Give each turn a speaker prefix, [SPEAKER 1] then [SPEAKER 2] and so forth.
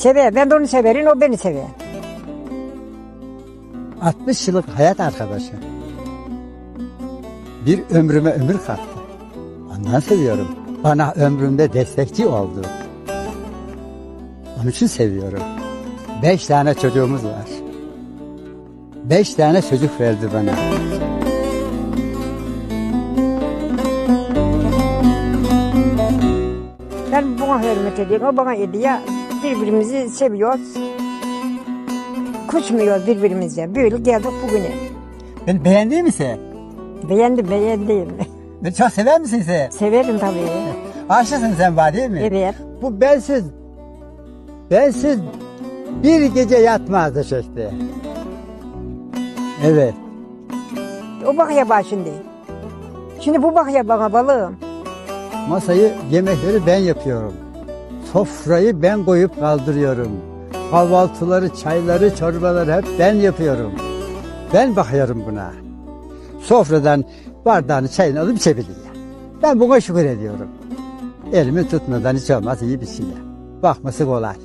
[SPEAKER 1] Sever. Ben de onu severim, o beni sever.
[SPEAKER 2] 60 yıllık hayat arkadaşı. Bir ömrüme ömür kattı. Ondan seviyorum. Bana ömrümde destekçi oldu. Onun için seviyorum. Beş tane çocuğumuz var. Beş tane çocuk verdi bana.
[SPEAKER 1] Ben buna hürmet ediyorum, o bana ediyor. Birbirimizi seviyoruz. Kusmuyoruz birbirimize. Böyle geldik bugüne.
[SPEAKER 2] Ben beğendin mi sen?
[SPEAKER 1] Beğendim, beğendim.
[SPEAKER 2] Beni çok sever misin sen?
[SPEAKER 1] Severim tabii.
[SPEAKER 2] Aşıksın sen bana değil mi?
[SPEAKER 1] Evet.
[SPEAKER 2] Bu bensiz, bensiz bir gece yatmazdı şekli. Evet.
[SPEAKER 1] O bakıyor bana şimdi. Şimdi bu bakıyor bana balığım.
[SPEAKER 2] Masayı, yemekleri ben yapıyorum. Sofrayı ben koyup kaldırıyorum. Kahvaltıları, çayları, çorbaları hep ben yapıyorum. Ben bakıyorum buna. Sofradan bardağını, çayını alıp içebiliyor. Ben buna şükür ediyorum. Elimi tutmadan hiç olmaz iyi bir şey. Bakması kolay.